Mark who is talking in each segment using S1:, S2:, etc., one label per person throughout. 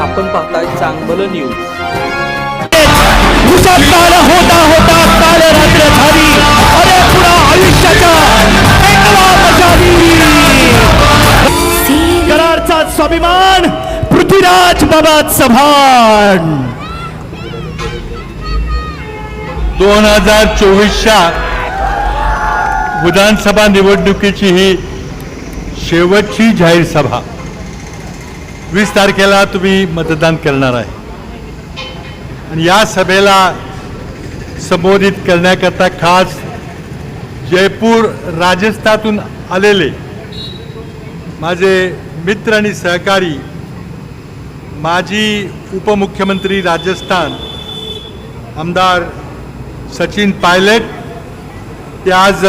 S1: आपण पाहताय चांगलं न्यूज
S2: काळ होता होता काल रात्र झाली. अरे पुन्हा आयुष्याच्या करारचा स्वाभिमान पृथ्वीराज बाबा चव्हाण.
S3: दोन हजार चोवीसच्या विधानसभा निवडणुकीची ही शेवटची जाहीर सभा. वीस तारखेला तुम्ही मतदान करणार आहे. आणि या सभेला संबोधित करण्याकरता खास जयपूर राजस्थानातून आलेले माझे मित्र आणि सहकारी माजी उपमुख्यमंत्री राजस्थान आमदार सचिन पायलट ते आज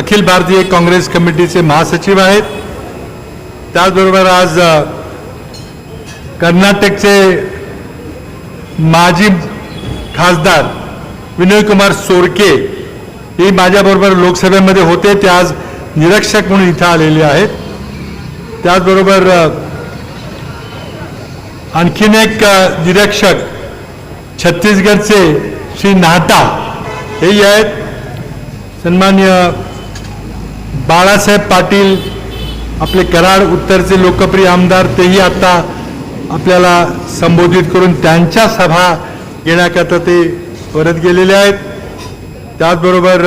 S3: अखिल भारतीय काँग्रेस कमिटीचे महासचिव आहेत. त्याचबरोबर आज कर्नाटकचे माजी खासदार विनय कुमार सोरके हे माझ्याबरोबर लोकसभेमध्ये होते. ते आज निरीक्षक म्हणून इथं आलेले आहेत. त्याचबरोबर आणखीन एक निरीक्षक छत्तीसगडचे श्री नाहटा हेही आहेत. सन्मान्य बाळासाहेब पाटील आपले कराड उत्तरचे लोकप्रिय आमदार तेही आता आपल्याला संबोधित करून त्यांच्या सभा घेण्याकरता ते परत गेलेले आहेत. त्याचबरोबर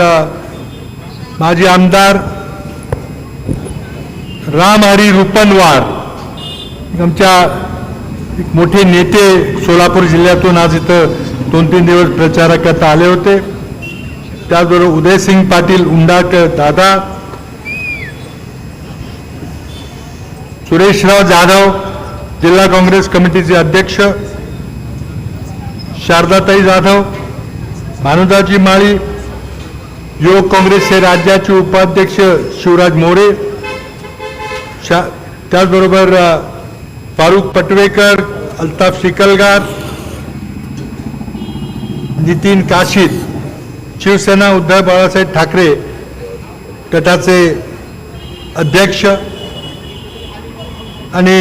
S3: माजी आमदार रामहरी रुपनवार आमच्या एक मोठे नेते सोलापूर जिल्ह्यातून आज इथं दोन तीन दिवस प्रचाराकरता आले होते. त्याचबरोबर उदयसिंग पाटील उंडाकर दादा सुरेशराव जाधव जिल्हा काँग्रेस कमिटीचे अध्यक्ष शारदाताई जाधव भानुदाजी माळी युवक काँग्रेसचे राज्याचे उपाध्यक्ष शिवराज मोरे शा त्याचबरोबर अ, फारुख पटवेकर अल्ताफ शिकलगार नितीन काशीद शिवसेना उद्धव बाळासाहेब ठाकरे गटाचे अध्यक्ष आणि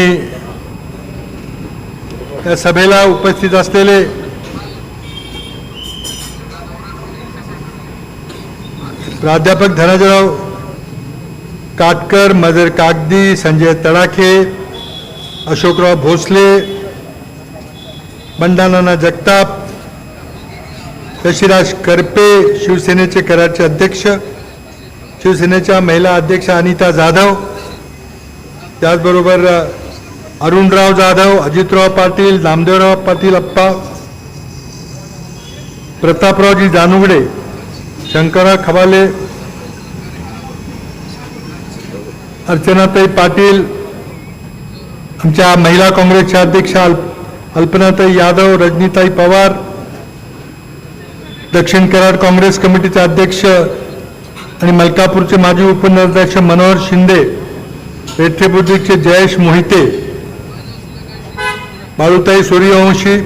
S3: या सभेला उपस्थित असलेले प्राध्यापक धनाजराव काटकर मदर कागदी संजय तडाखे अशोकराव भोसले बंडानाना जगताप शशिराज करपे शिवसेनेचे कराडचे अध्यक्ष शिवसेनेच्या महिला अध्यक्ष अनिता जाधव त्याचबरोबर अरुणराव जाधव अजितराव पाटील नामदेवराव पाटील अप्पा प्रतापरावजी जानुगडे शंकरराव खवाले अर्चनाताई पाटील आमच्या महिला काँग्रेसच्या अध्यक्षा अल्प अल्पनाताई यादव रजनीताई पवार दक्षिण कराड काँग्रेस कमिटीचे अध्यक्ष आणि मलकापूरचे माजी उपनगराध्यक्ष मनोहर शिंदे पेठे बुद्रुकचे जयेश मोहिते मारुताई सूर्यवंशी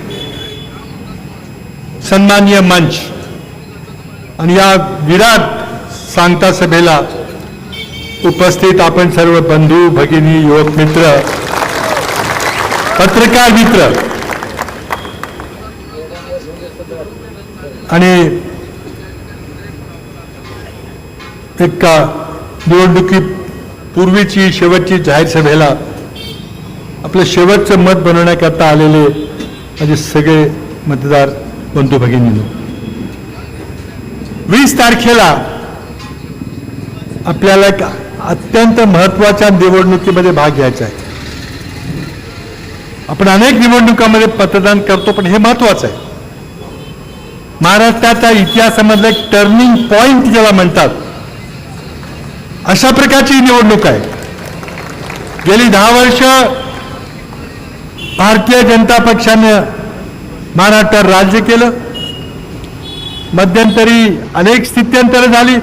S3: सन्माननीय मंच. आणि या विराट सांगता सभेला उपस्थित आपण सर्व बंधू भगिनी युवक मित्र पत्रकार मित्र आणि एक निवडणुकी पूर्वीची शेवटची जाहीर सभेला आपलं शेवटचं मत बनवण्याकरता आलेले माझे सगळे मतदार बंधू भगिनी वीस तारखेला आपल्याला एक अत्यंत महत्त्वाच्या निवडणुकीमध्ये भाग घ्यायचा आहे. आपण अनेक निवडणुकामध्ये मतदान करतो पण हे महत्वाचं आहे. महाराष्ट्राच्या इतिहासामधलं एक टर्निंग पॉइंट ज्याला म्हणतात अशा प्रकारची निवडणूक आहे. गेली दहा वर्ष भारतीय जनता पक्षानं महाराष्ट्रात राज्य केलं. मध्यंतरी अनेक स्थित्यंतर झाली.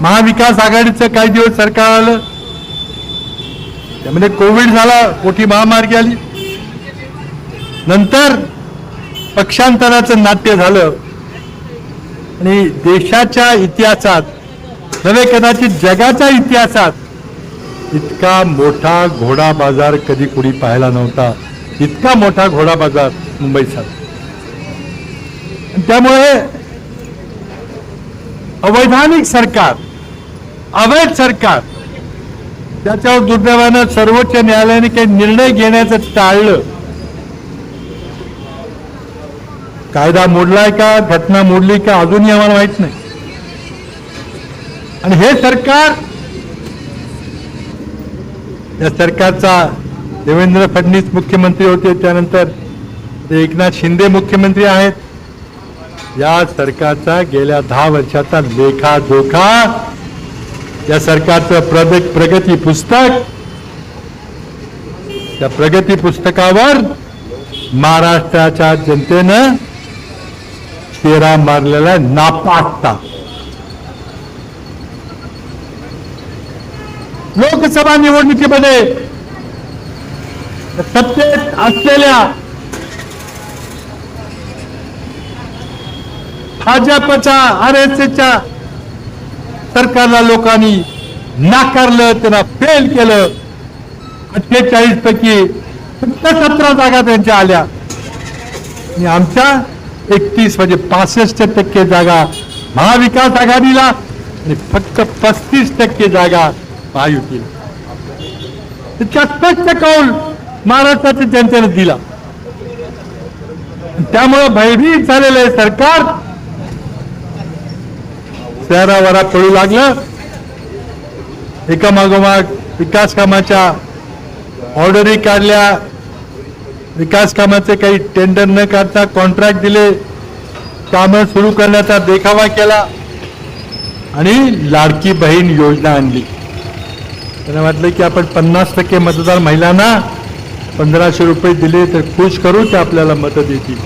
S3: महाविकास आघाडीचं काही दिवस सरकार आलं. त्यामध्ये कोविड झाला मोठी महामार्गी आली. नंतर पक्षांतराचं नाट्य झालं. आणि देशाच्या इतिहासात नव्हे कदाचित जगाच्या इतिहासात इतका मोठा घोडा बाजार कधी कुणी पाहायला नव्हता. इतका मोठा घोडा बाजार मुंबईचा त्यामुळे अवैधानिक सरकार अवैध सरकार त्याच्यावर दुर्दैवानं सर्वोच्च न्यायालयाने काही निर्णय घेण्याचं टाळलं. कायदा मोडलाय का घटना मोडली का अजूनही आम्हाला माहीत नाही. आणि हे सरकार या सरकारचा देवेंद्र फडणवीस मुख्यमंत्री होते त्यानंतर एकनाथ शिंदे मुख्यमंत्री आहेत. या सरकारचा गेल्या दहा वर्षाचा लेखा जोखा या सरकारचं प्रग प्रगती पुस्तक त्या प्रगती पुस्तकावर महाराष्ट्राच्या जनतेनं तेरा मारलेला नापासता विधानसभा निवडणुकीमध्ये सत्तेत असलेल्या भाजपच्या आर एस एसच्या सरकारला लोकांनी नाकारलं त्यांना फेल केलं. अठ्ठेचाळीस पैकी फक्त सतरा जागा त्यांच्या आल्या. आणि आमच्या एकतीस म्हणजे पासष्ट टक्के जागा महाविकास आघाडीला आणि फक्त पस्तीस टक्के जागा महायुतीला. इतका स्पष्ट कौल महाराष्ट्राच्या जनतेने दिला. त्यामुळं भयभीत झालेलं आहे सरकार. शहरावरा पळू लागलं. एका मागोमाग विकास कामाच्या ऑर्डरी काढल्या. विकास कामाचे काही टेंडर न काढता कॉन्ट्रॅक्ट दिले. कामं सुरू करण्याचा देखावा केला. आणि लाडकी बहीण योजना आणली. त्यांना वाटलं की आपण पन्नास टक्के मतदार महिलांना पंधराशे रुपये दिले तर खुश करू ते आपल्याला मतं देतील.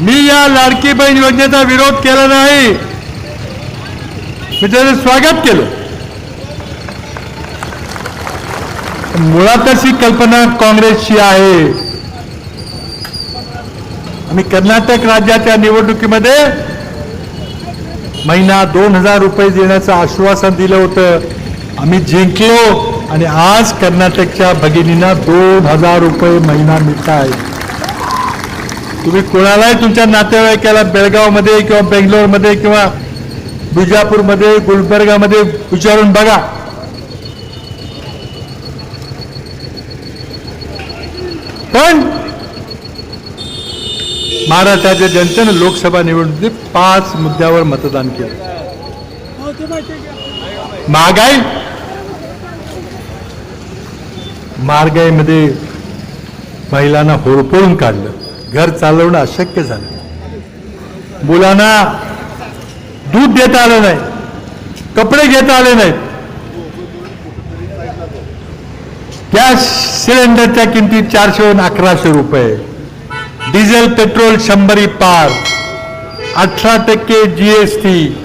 S3: मी या लाडकी बहीण योजनेचा विरोध केला नाही. मी त्याचं स्वागत केलं. मुळातच ही कल्पना काँग्रेसची आहे. आम्ही कर्नाटक राज्याच्या निवडणुकीमध्ये महिना दोन हजार रुपये देण्याचं आश्वासन दिलं होतं. आम्ही जिंकलो आणि आज कर्नाटकच्या भगिनींना दोन हजार रुपये महिना मिळत आहे तुम्ही कोणालाही तुमच्या नातेवाईकाला बेळगावमध्ये किंवा बेंगलोरमध्ये किंवा बिजापूरमध्ये गुलबर्गामध्ये विचारून बघा. पण महाराष्ट्राच्या जनतेनं लोकसभा निवडणुकीत पाच मुद्द्यावर मतदान केलं. महागाई? महागाईमध्ये महिलांना होरपळून काढलं. घर चालवणं अशक्य झालं. मुलांना दूध देता आलं नाही. कपडे घेता आले नाहीत. गॅस सिलेंडरच्या किमती चारशेहून अकराशे रुपये. डिझेल पेट्रोल शंभरी पार. अठरा टक्के जीएसटी